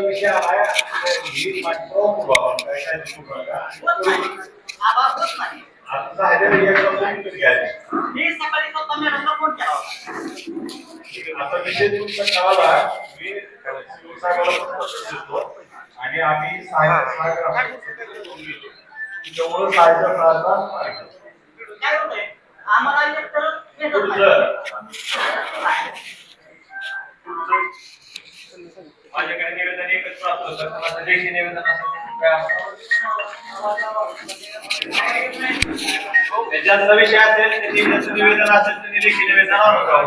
विषय आहे. नाही आता विषय तुमचा कळाला मी देतो आणि आम्ही साहेब त्यामुळे साहेबच्या प्रार्थना आम्हाला एक तर भेटत नाही. माझ्याकडे निवेदन एकच प्राप्त होतं. आता लेखी निवेदन असेल ते? ज्यांचा विषय असेल त्यांनी ज्यांचं निवेदन असेल त्यांनी लेखी निवेदन आणून चालू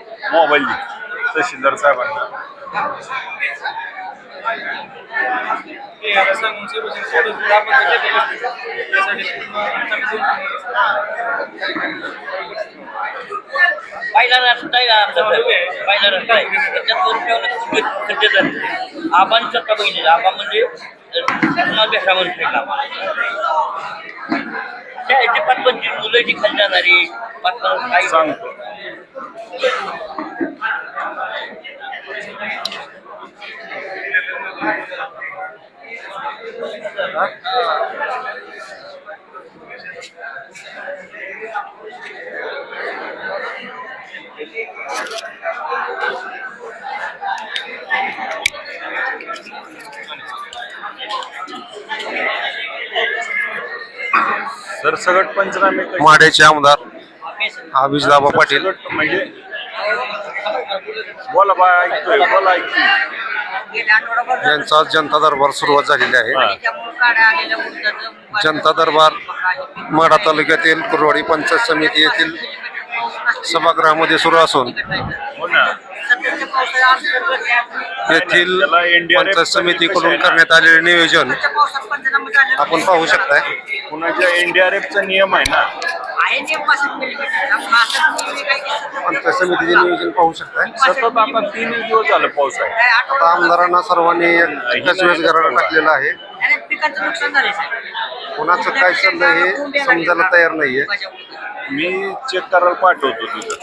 मोबाईल तहसीलदार साहेबांना. पहिला रस्ता आहे का पहिला रस्ता आहे त्याच्यात दोन ठेवलं खड्डे आबा म्हणजे तुम्हाला भेटा फिरला त्या याची पाच पंचवीस मुलं जी खाली जाणारी पाच सांगतो. सरसगट पंचनामे माडेचे आमदार. आमदार अभिजदाबा पाटील. म्हणजे बोला बा ऐकतोय बोला ऐकतोय. गेल्या आठवडाभर यांचा जनता दरबार सुरुवात झालेली आहे. हा. जनता दरबार माढा तालुक्यातील कुरवाडी पंचायत समिती येथील सभागृहामध्ये सुरू असून हो येथील पंचायत समितीकडून करण्यात आलेले नियोजन आपण पाहू शकताय. कुणाच्या एनडीआरएफचा नियम आहे ना नियम काय केलं पंचायत समितीचे नियोजन पाहू शकताय. सतत आता तीन दिवस झालं पाऊस आहे. आता आमदारांना सर्वांनी एकाच वेळेस घराला टाकलेलं आहे. आणि पिकांचं नुकसान झालंय साहेब. कोणाचं काय चाललंय हे समजायला तयार नाहीये. मी चेक करायला पाठवतो तिथं.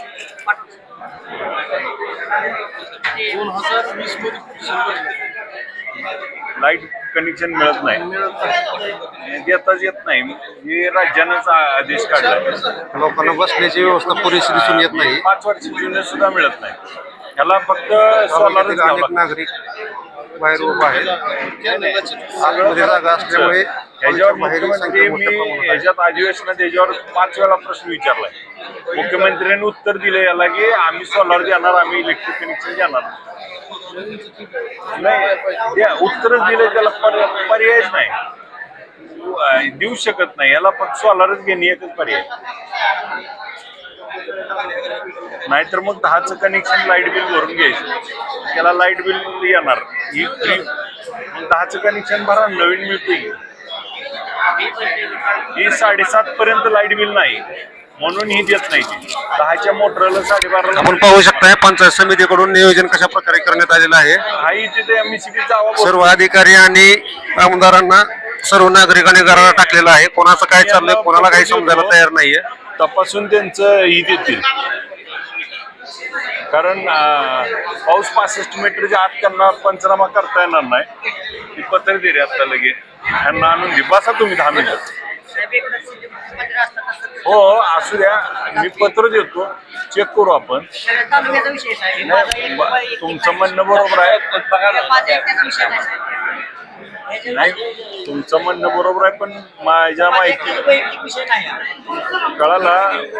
लाइट कनेक्शन मिळत नाही. देताच येत नाही. हे राज्यानंच आदेश काढला लोकांना बसण्याची व्यवस्था पुरेशी दिसून येत नाही. पाच वर्षाची युनिट सुद्धा मिळत नाही. ह्याला फक्त अनेक नागरिक बाहेर उभा आतमध्ये जागा असल्यामुळे ह्याच्यावर मुख्यमंत्री मोठ्या मी आहे. ह्याच्यात अधिवेशनात याच्यावर पाच वेळा प्रश्न विचारलाय. मुख्यमंत्र्यांनी उत्तर दिले याला की आम्ही सोलार देणार आम्ही इलेक्ट्रिक कनेक्शन देणार. नाही उत्तरच दिले त्याला पर्याय- पर्यायच नाही. देऊ शकत नाही. याला फक्त सोलारच घेणे एकच पर्याय. नाहीतर मग दहाचं कनेक्शन लाइट बिल भरून घ्यायचं. त्याला लाइट बिल येणार. ही फ्री मग दहाचं कनेक्शन भरा नवीन मिळते ही साडेसात पर्यंत लाइट बिल नाही. म्हणून ही देत नाही ती. दहाच्या मोटरला साडेबाराला आपण पाहू शकताय पंचायत समितीकडून नियोजन कशा प्रकारे करण्यात आलेलं आहे. हाही तिथे सर्व अधिकारी आणि आमदारांना सर्व नागरिकांनी घराला टाकलेलं आहे. कोणाचं काय चाललंय कोणाला काही समजायला तयार नाहीये. तपासून त्यांचं ही देतील. कारण अं, पाऊस पासष्ट मीटरच्या आत त्यांना पंचनामा करता येणार नाही. ती पत्र दे रे आता लगे त्यांना आणून दे. बसा तुम्ही दहा मिनिटं. हो असू द्या. मी पत्र देतो. चेक करू आपण. तुमचं म्हणणं बरोबर आहे. नाही तुमचं म्हणणं बरोबर आहे पण माझ्या माहिती कळाला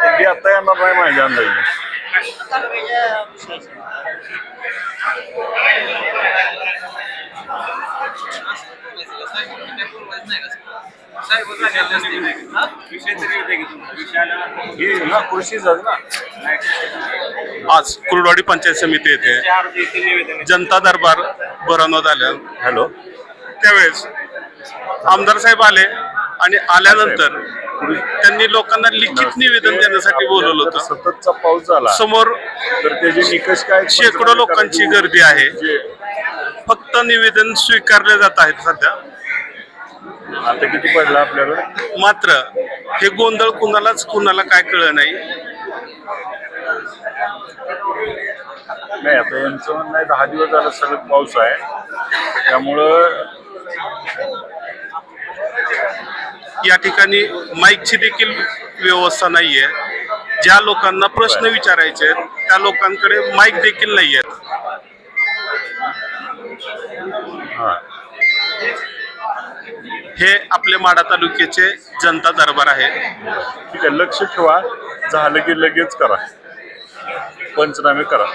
ते आता येणार नाही माझ्या अंदाजे हे ना. आज कुर्डवाडी पंचायत समिती येथे जनता दरबार भरवण्यात आल्या हॅलो. त्यावेळेस आमदार साहेब आले आणि आल्यानंतर त्यांनी लोकांना लिखित निवेदन देण्यासाठी बोलवलं होतं. सततचा पाऊस झाला. समोर तर त्याचे निकष काय? शेकडो लोकांची गर्दी आहे. फक्त निवेदन स्वीकारले जात आहेत सध्या. आता किती पडला आपल्याकडे मात्र हे गोंधळ कुणालाच कुणाला काय कळलं नाही. नाही आता यांचं म्हणणं आहे दहा दिवस झालं सलग पाऊस आहे. त्यामुळं या ठिकाणी माईकची देखील व्यवस्था नाहीये. ज्या लोकांना प्रश्न विचारायचे आहेत त्या लोकांकडे माईक देखील नाही आहेत हा आपले माडा तालुक्याचे जनता दरबार आहे. ठीक आहे लक्ष ठेवा. झालं की लगेच करा. पंचनामे करा.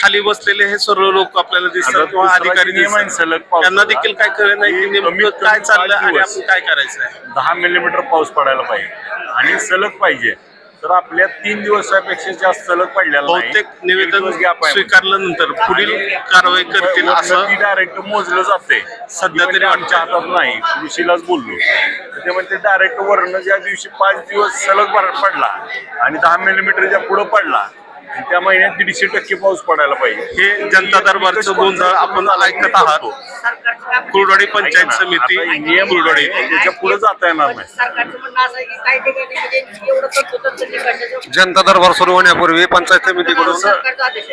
खाली बसलेले हे सर्व लोक आपल्याला आता दिसतात किंवा दुसरा अधिकारी नियम आहे दिसतात सलग. त्यांना देखील काय कळलं नाही की नेमकं कमीत काय चाललं पाच आणि दिवस. आपण काय करायचं आहे? दहा मिलीमीटर पाऊस पडायला पाहिजे. आणि सलग पाहिजे. तर आपल्या तीन दिवसापेक्षा जास्त सलग पडलेला नाही. बहुतेक निवेदन. स्वीकारल्यानंतर पुढील कारवाई करतील असं ती डायरेक्ट मोजलं जाते सध्या तरी आमच्या हातात नाही कृषीलाच बोललो ते म्हणते डायरेक्ट वरनं ज्या दिवशी पाच दिवस सलग पडला आणि दहा मिलीमीटरच्या पुढे पडला त्या महिन्यात दीडशे टक्के पाऊस पडायला पाहिजे. हे जनता दरबारचं गोंधळ आपण ऐकत आहात. कुर्डवाडी पंचायत समिती नियम कुर्डवाडी. त्याच्या पुढे जाता येणार नाही. सरकारचं म्हणणं असं आहे की काही ठिकाणी म्हणजे जनता दरबार सुरू होण्यापूर्वी पंचायत समितीकडून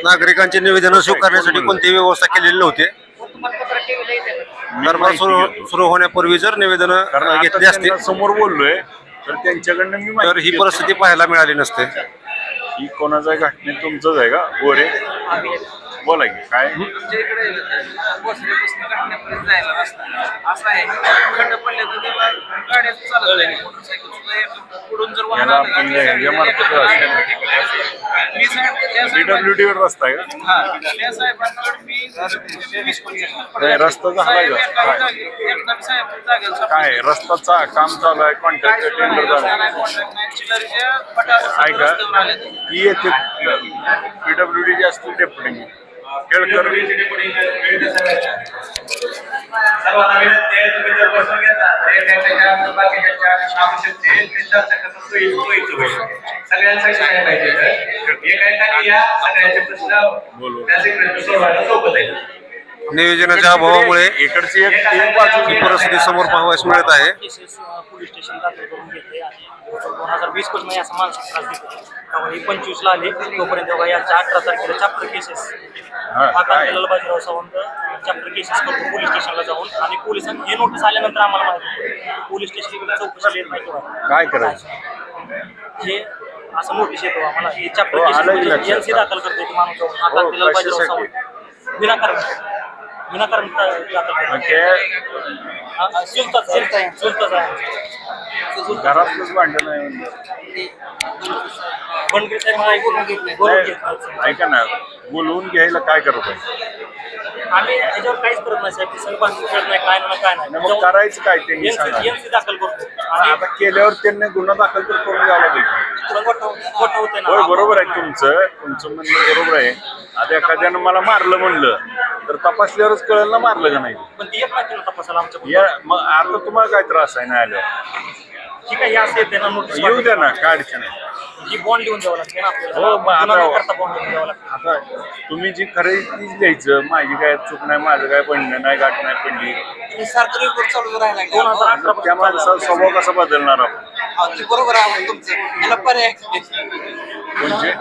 नागरिकांची निवेदनं स्वीकारण्यासाठी कोणतीही व्यवस्था केलेली नव्हती. दरबार सुरू. सुरू होण्यापूर्वी जर निवेदनं घेतली असती त्यांना समोर बोललोय तर त्यांच्याकडनं मी तर ही. परिस्थिती पाहायला मिळाली नसते. ही कोणाचा आहे घटनेत तुमचंच आहे का? गोरे? बोला की काय आमच्या इकडे बसण्यापासून घाटण्यापर्यंत जायला रस्ता असा आहे खड्ड पडले तर त्याला गाड्या चालत नाही मोटरसायकल सुद्धा येतो. पुढून जर वाहन याला आलं आपण तर मार्फत मी साहेब- त्या साहेबांकडे- पीडब्ल्यूडी वर रस्ता आहे का हा, त्या साहेबांकडे मी वीस पंचवीस नाही, रस्ता झाला साहेब का? एका काय? जागी- एका साहेब जागेला सापडले. काय रस्ताचा काम चालू आहे काय कॉन्ट्रॅक्ट सुद्धा नाही, टेंडर रस्ता झालं नाही, contract नाही. चिल्लरीच्या पटावर ऐका रस्त्यावर आले. ही येथे पीडब्ल्यूडी ची असतील डेप्युटी केळकर सर्वांना विनंती आहे तुम्ही जर बसून घेतला तर एकमेकांच्या बाकीच्या आवश्यक ते चर्चा करणं सोयी सोयीचं होईल सगळ्यांसाठी काय पाहिजे तर एकाएकाने या सगळ्यांचे प्रश्न त्या secretary सोडवायला सोपं जाईल नियोजनाच्या अभावामुळे इकडची एक ही परिस्थिती समोर पाहावयास मिळत आहे. दोन हजार वीसपासून या मानसिक त्रास देतो त्यामुळे पंचवीसला आले. तोपर्यंत बघा याच्या अठरा तारखेला चॅप्टर केसेस हा, आता काय? बाजीराव सावंत चॅप्टर केसेस करतो पोलीस स्टेशनला जाऊन. आणि पोलिसांनी हे नोटीस आल्यानंतर आम्हाला माहिती. पोलीस स्टेशन चौकशी येत नाही किंवा काय करायचं? हे असं नोटीस येतो आम्हाला हे चॅप्टर केसेस. एनसी दाखल करतो माणूस आता हो, तिला बाजीराव? सावंत. विनाकारण. विनाकारण दाखल करतो ते चुलताच आहे. चुलताच आहे. घरातलंच भांडण आहे. बनकर साहेब मला बोलून घेत नाही. बोलून घेत नाही. नाही, ऐका ना बोलवून घ्यायला काय करत आहे आम्ही काहीच करत नाही साहेब. सहभाग करत नाही काय नाही काय नाही. मग करायचं काय त्यांनी सांगा एनसी दाखल करतो. आणि आता केल्यावर त्यांनी गुन्हा दाखल तर करून द्यावा लागेल तुला होय ना बरोबर आहे तुमचं. तुमचं म्हणणं बरोबर आहे. आता एखाद्यानं मला मारलं म्हणलं तर तपासल्यावरच कळलं ना मारलं का नाही. पण ती येत नाही तपासायला आमच्या या मग आता तुम्हाला काय त्रास आहे ना आल्यावर? ठीक आहे हे असं येते ना नोटीस येऊ द्या ना काय अडचण आहे. ही बॉन्ड लिहून द्यावं लागते ना हो, मग आता- गुन्हा न करता बॉन्ड लिहून द्यावं लागतं. आता तुम्ही जी खरं तीच घ्यायचं माझी काय चूक नाही माझं काय पडलं नाही गाठ नाही पडली. आणि सरकारी चालू राहिला का? दोन हजार अठरा त्या माणसाचा स्वभाव कसा बदलणार आपण? हा, ते बरोबर आहे तुमचं. याला पर्याय म्हणजे?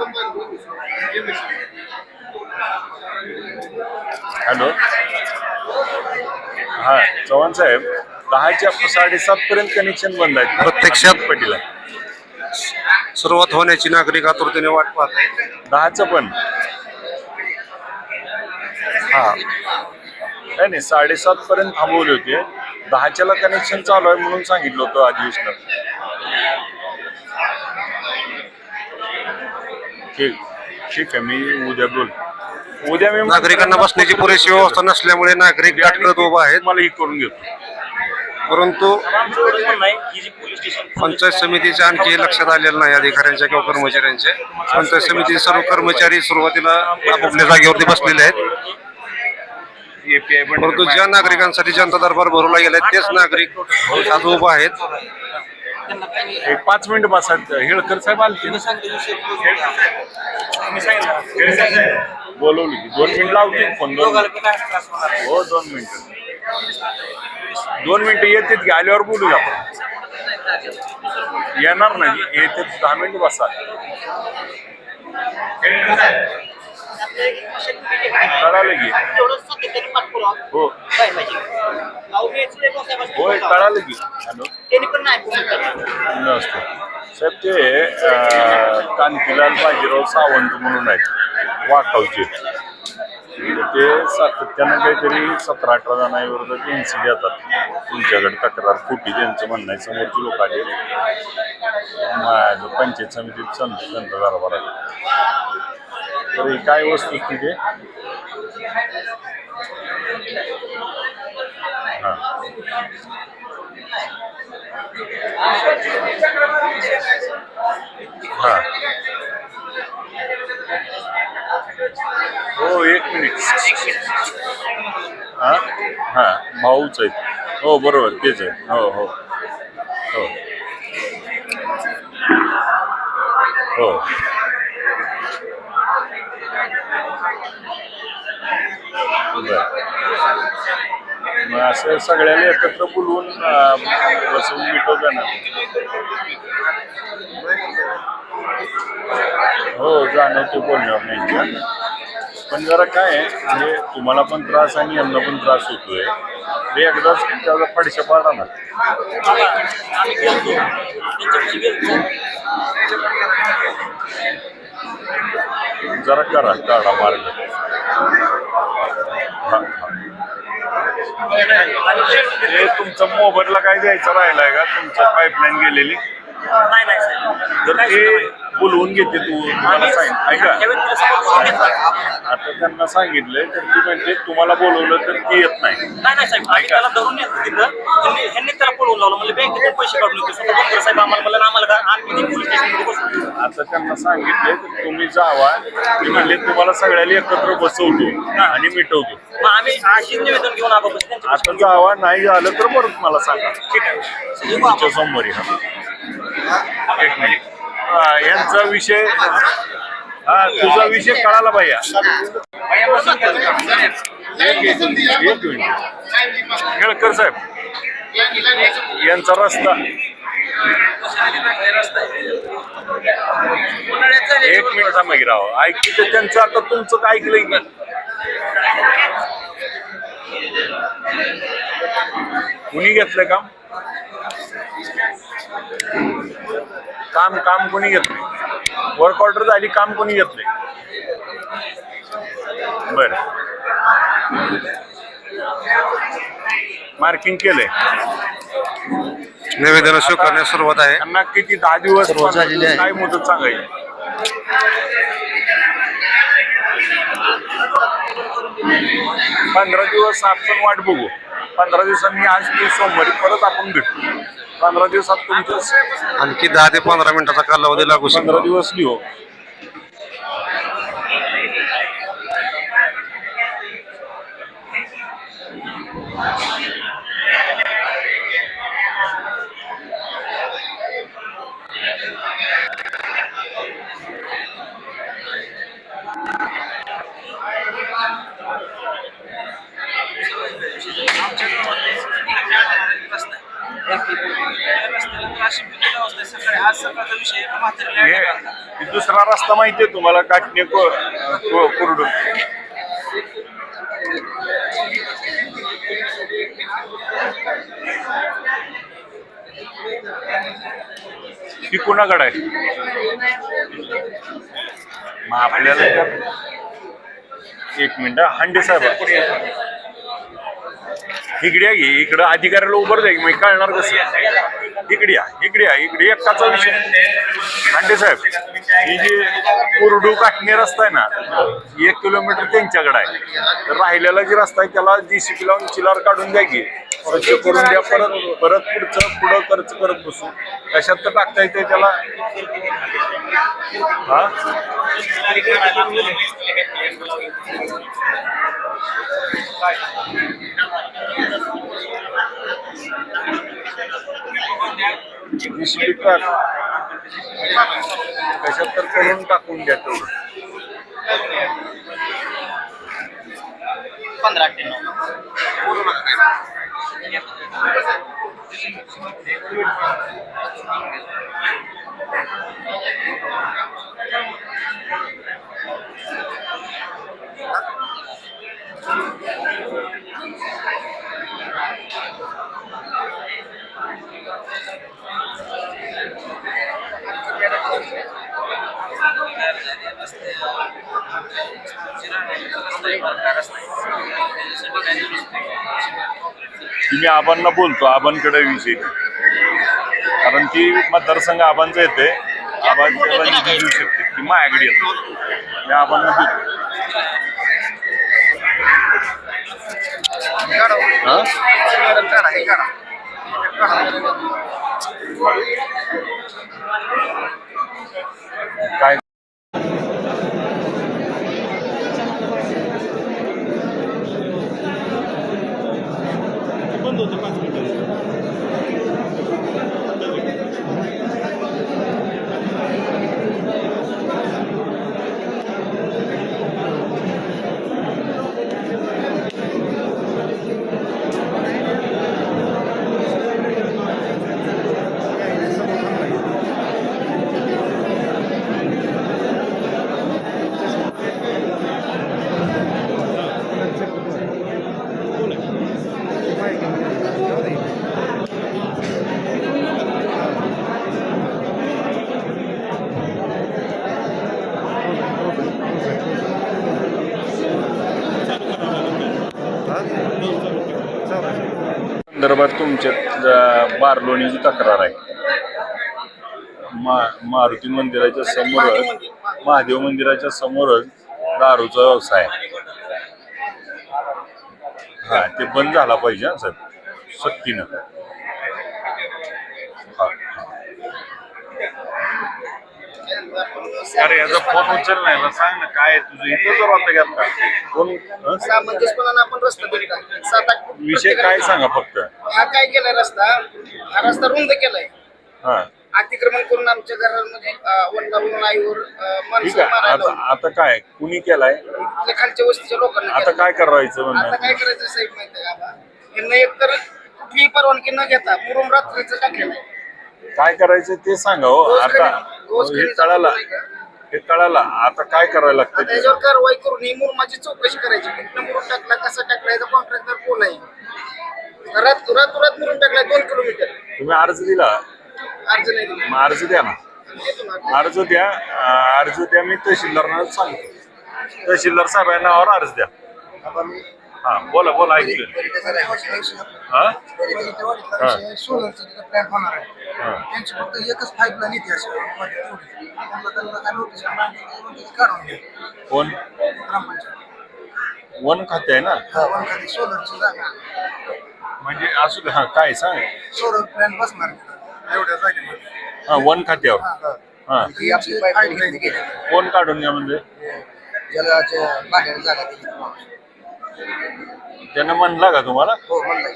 हॅलो? हा चव्हाण साहेब. दहाच्या साडेसात पर्यंत कनेक्शन बंद आहेत. प्रत्यक्षात- पटीला. सुरुवात होण्याची नागरिक आतुरतेने वाट पाहत आहेत. दहाचं पण. हा. नाही नाही साडेसात पर्यंत थांबवले होते. दहाच्याला कनेक्शन चालू आहे म्हणून सांगितलं होतं अधिवेशनात ठीक. ठीक आहे मी उद्या बोल. उद्या मी नागरिकांना बसण्याची पुरेशी व्यवस्था नसल्यामुळे नागरिक उभा आहेत. मला ही करून घेतो. परंतु पंचायत समितीच्या आणखी लक्षात आलेलं नाही अधिकाऱ्यांच्या किंवा कर्मचाऱ्यांच्या. पंचायत समितीचे सर्व कर्मचारी सुरुवातीला आपापल्या जागेवरती बसलेले आहेत. परंतु ज्या नागरिकांसाठी जनता दरबार भरवला गेलाय तेच नागरिक आज उभा आहेत. एक पाच मिनिट बसा हेळकर साहेब आलते ना. बोलवली दोन मिनिट लावते फोन दोन हो दोन मिनिट. दोन मिनिटं येतात की आल्यावर बोलू आपण. येणार नाही येते दहा मिनिट बसा. कळालं की? हो. होय कळालं की. हॅलो. नसतं साहेब ते अं, कांतीलाल बाजीराव सावंत म्हणून आहेत वाटावचे. ते सातत्यानं काहीतरी सतरा अठरा जणांविरोधात एनसी घेतात तुमच्याकडे तक्रार खोटी त्यांचं म्हणणं आहे समोरची लोक आले माझं पंचायत समितीत संत संत दरबार तर ही काय वस्तू तिथे हां हां. हो एक मिनिट हां? हां भाऊच आहेत हो बरोबर तेच आहे. हो हो. हो. हो. मग असं सगळ्याला एकत्र बोलवून बसून बसवून मिटवता ना हो जाणवते बोलण्यावर. नाही पण जरा काय आहे, म्हणजे तुम्हाला पण त्रास आणि यांना पण त्रास होतोय. ते एकदाच त्याचा पडशा पाडा ना जरा करा काढा मार्ग. हा. ते तुमचा मोबाईलला काय द्यायचं राहिलाय का? तुमच्या पाईपलाईन गेलेली? नाही नाही जर ते बोलवून घेते तू. तुम्हाला सांग. ऐका समोर. आता त्यांना सांगितलंय तर ती म्हणजे तुम्हाला बोलवलं तर ती येत नाही. नाही नाही साहेब. आम्ही त्याला धरून येतो तिथं. ह्यांनी ह्यांनी त्याला पळवून लावलं. म्हणजे बँकेतून पैसे काढून साहेब आम्हाला पोलीस स्टेशनमध्ये बसतो आता त्यांना सांगितलंय तर तुम्ही जावा. ते म्हणले तुम्हाला सगळ्याला एकत्र बसवतो आणि मिटवतो. मग आम्ही अशी निवेदन घेऊन आलो बस त्यांच्या आता जावा नाही झालं तर परत मला सांगा. ठीक आहे. तुमच्या सोमवारी हा. एक मिनिट. यांचा विषय हा तुझा विषय कळाला भैया. केळकर साहेब यांचा रस्ता. एक मिनिट थांबा की राव ऐकली तर त्यांचं आता तुमचं काय ऐकलंय की? कुणी घेतलं काम? काम काम कोणी घेतलं वर्क ऑर्डर झाली काम कोणी घेतलंय बर. मार्किंग केलंय. निवेदन स्वीकारण्यास सुरुवात आहे. त्यांना किती दहा दिवस. काय मुदत सांगायची? पंधरा दिवस आपण वाट बघू. पंधरा दिवसांनी आज ते सोमवारी परत आपण भेटू. पंधरा दिवसात तुमचं आणखी दहा ते पंधरा मिनिटाचा कालावधी लागू पंधरा शकतो दिवस लिहू आमच्या गावात रस्ता आहे. या रस्त्याला तर अशी बिकट अवस्था आहे सकाळी आज सकाळचा विषय म्हातारीला हे attack आला. हे दुसरा माहितीये तुम्हाला काटणे कुरडून. ही कुणाकडे आहे? मग आपल्याला एक मिनिट हांडे साहेब. इकडे या घे इकडं अधिकाऱ्याला उभं जाईल मग कळणार कसं? इकडे या इकडे या इकडे एकाचा विषय. हांडे साहेब. ही जी कुरडू काटणी रस्ता आहे ना एक किलोमीटर त्यांच्याकडे आहे. तर राहिलेला जी रस्ता आहे त्याला जीसीपी सी लावून चिलार काढून द्या की स्वच्छ करून द्या परत परत पुढचं पुढं खर्च करत बसू. कशात तर टाकता येते त्याला? हा? जी कशात तर करून टाकून द्या तेवढं पंधरा मी आबांना बोलतो आबांकडे विषय कारण ती मतदारसंघ आबांचा येते आबांची त्याला निधी देऊ शकते. ती माझ्याकडे येते. मी आबांना हा? काय संदर्भात तुमच्या अं, तक्रार आहे. मा मारुती मंदिराच्या समोरच महादेव मंदिराच्या समोरच दारूचा व्यवसाय आहे. हा ते बंद झाला पाहिजे साहेब. सर सक्तीनं हा. अरे याचा फोन उचल नाही ना सांग ना काय आहे तुझं? इथं जर आता घेतला. कोण? हं? सामंजस्यपणानं आपण रस्ता देतो सात आठ विषय काय सांगा फक्त? हा काय केलाय रस्ता? हा रस्ता रुंद केलाय. हा. अतिक्रमण करून आमच्या घरामध्ये वनगावरून आईवर अं, ठीक माणसं आहे. मारायला आता लावली. आता काय? कुणी केलाय? इथल्या खालच्या वस्तीच्या लोकांना आता केलं. काय करायचं आता म्हणणं काय करायचं साहेब माहिती आहे का यांना एक तर कुठलीही परवानगी न घेता मुरुम रात्रीचं टाकलेलं आहे. काय करायचं ते सांगा हो. आता हे कळाला. हे कळाला. आता काय करायला लागतं आता ते? याच्यावर कारवाई करून ही मुरुमाची चौकशी करायची. कुठला मुरुम टाकला कसा टाकला याचा कॉन्ट्रॅक्टर कोण आहे? रात रातोरात मुरुम टाकलाय दोन किलोमीटर. तुम्ही अर्ज दिला? अर्ज नाही दिला. मग अर्ज द्या ना. देतो ना. अर्ज. द्या. अं, अर्ज द्या मी तहसीलदारांना सांगतो. तहसीलदार साहेबांना नावावर अर्ज द्या. हा बोला बोला ऐकलं. सोलरचा तिथं प्लॅन होणार आहे. त्यांची फक्त एकच पाईपलाईन येते अशी मध्ये तेवढी. त्यांना त्यांना काय नोटीस काढून घ्या. कोण? ग्रामपंचायत. वन खाते आहे ना? हा, वन खाती सोलरची जागा. म्हणजे असू दे हा काय सांग. सोलर प्लॅन बसणार तिथं, एवढ्या जागेमध्ये. हा वन खात्यावर. हा. हा. ही. आपली पाईपलाईन गेली कोण काढून घ्या म्हणजे? जलाच्या बाहेर जागा दिली. त्यानं म्हणला का तुम्हाला? हो म्हणलं.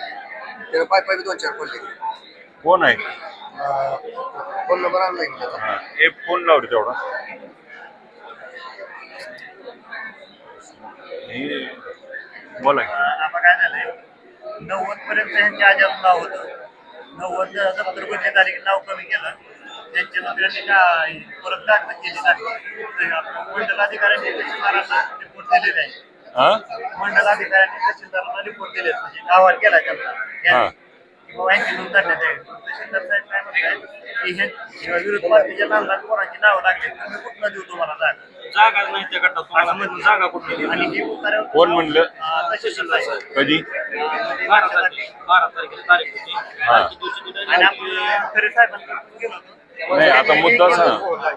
त्याला पाईप पाईप दोन चार पडले कोण आहे? फोन नंबर आणलाय की त्याचा? हा एक फोन लावतो तेवढा. हे- बोला की. आता काय झालंय? नव्वद पर्यंत ह्यांच्या आजात नाव होतं. नव्वद सत्तर पंचवीस तारीख नाव कमी केलं. त्यांच्या नंतर काय परत दाखल केली नाही. तर आपण मंडल अधिकाऱ्यांनी तहसीलदारांना रिपोर्ट दिलेले आहे. हा? मंडल अधिकाऱ्यांनी तहसीलदारांना रिपोर्ट दिले म्हणजे केला त्यांना. हा. यांनी. किंवा बँकेत नोंद करण्यात आहे तहसीलदार साहेब काय की हे विरोध पार्टीच्या लहान लहान पोरांची नावं लागली? तुम्ही कुठनं देऊ तुम्हाला जागा? जागा नाही त्या गटात तुम्हाला. म्हणून जागा कुठली आणि ही उतार्यावर कोण म्हणलं? अं, तहसीलदार साहेब. कधी? बारा तारीख बारा तारखेला तारीख होती. हा. ती दिवशी तिथे आणि आपले खरे साहेबांकडे गेलो होतो. नाही आता मुद्दा सांग.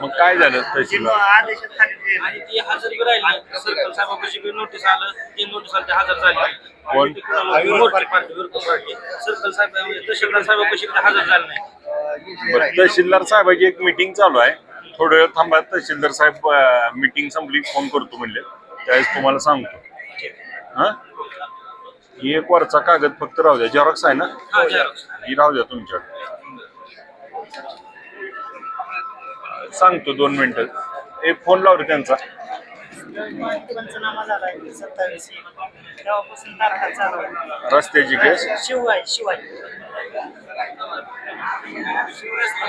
मग काय झालं तहसीलदार आदेशात खाली जे आणि ती हजर बी राहिली साहेबापाशी बी नोटीस आलं. ते नोटीस आलं ते हजर झाले. कोण? पार्टी पार्टी साहेब तहसीलदार साहेबापाशी बी ते हजर झाले नाही. बरं, तहसीलदार साहेबाची एक मीटिंग चालू आहे. थोडं वेळ थांबा तहसीलदार साहेब मीटिंग संपली फोन करतो म्हणले. त्यावेळेस तुम्हाला सांगतो. हा? ही एक वरचा कागद फक्त राहू द्या. झेरॉक्स आहे ना? हा झेरॉक्स ही राहू द्या तुमच्याकडे. सांगतो दोन मिनिटं. एक फोन लावतो त्यांचा. पंचनामा झालाय सत्तावीस तेव्हापासून तारखा चालू आहे. रस्त्याची केस शिवाय शिवाय. शिवरस्ता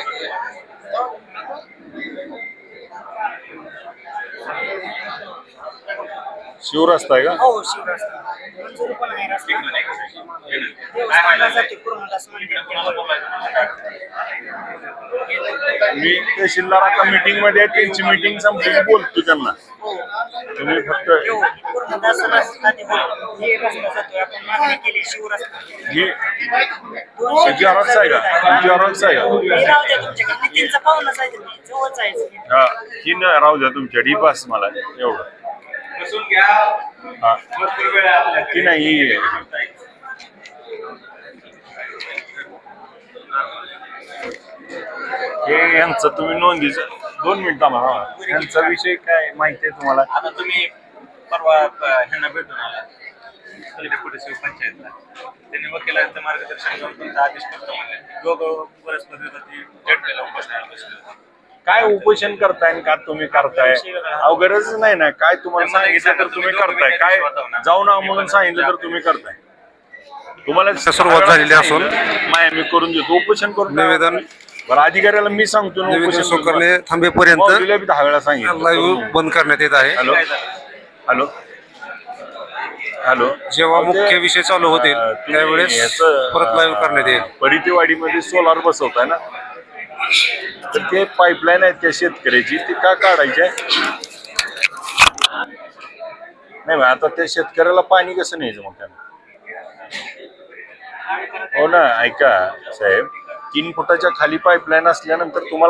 आहे का? हो शिवरस्ता मंजुरी पण आहे रस्ता देवस्थानासाठी कुर्मदास मंदिर मी तहसीलदार आता मीटिंगमध्ये आहे, त्यांची मीटिंग संपली की बोलतो त्यांना. तुम्ही फक्त कुर्मदास रस्त्यासाठी हे रस्ता जातोय आपण मागणी केली शिवरस्ता ही झेरॉक्स आहे का? आहे का? हे राहू द्या तुमच्याकडे. नितीनचा पाहुणाच आहे तुम्ही जवळच आहे. हा ही न राहू द्या तुमच्याकडे ही बस मला एवढं. बसून घ्या. हा. भरपूर वेळ आहे आपल्याकडे. नाही? ही यांचं तुम्ही नोंदीचं दोन मिनिट हा. यांचा विषय काय माहिती आहे तुम्हाला? आता तुम्ही परवा अ, ह्यांना भेटून आला. पुढे शिवपंचायतला. त्यांनी वकिलांचं मार्गदर्शन घेऊन तुमचा आदेश करतो म्हणले. दोघं उपोषणाला बसले होते. काय उपोषण करताय आणि का तुम्ही करताय? गरज नाही ना. काय तुम्हाला सांगितलं तर तुम्ही करताय. काय जाऊ ना म्हणून सांगितलं तर तुम्ही करताय. तुम्हाला सुरुवात झालेली असून मी करून देतो. उपोषण करून निवेदन बरं अधिकाऱ्याला मी सांगतो ना निवेदन उपोषण स्वीकारणे थांबेपर्यंत दहा वेळा सांगितलं. लाईव्ह बंद करण्यात येत आहे. हॅलो? हॅलो? हॅलो? जेव्हा मुख्य विषय चालू होतील त्यावेळेस परत लाईव्ह करण्यात येईल. परितीवाडीमध्ये सोलार बसवताय ना? तर ते पाईपलाईन आहे त्या शेतकऱ्याची ती का काढायची नाही आता त्या शेतकऱ्याला पाणी कसं न्यायचं मग त्यांना? हो ना ऐका साहेब तीन फुटाच्या खाली पाईपलाईन असल्यानंतर तुम्हाला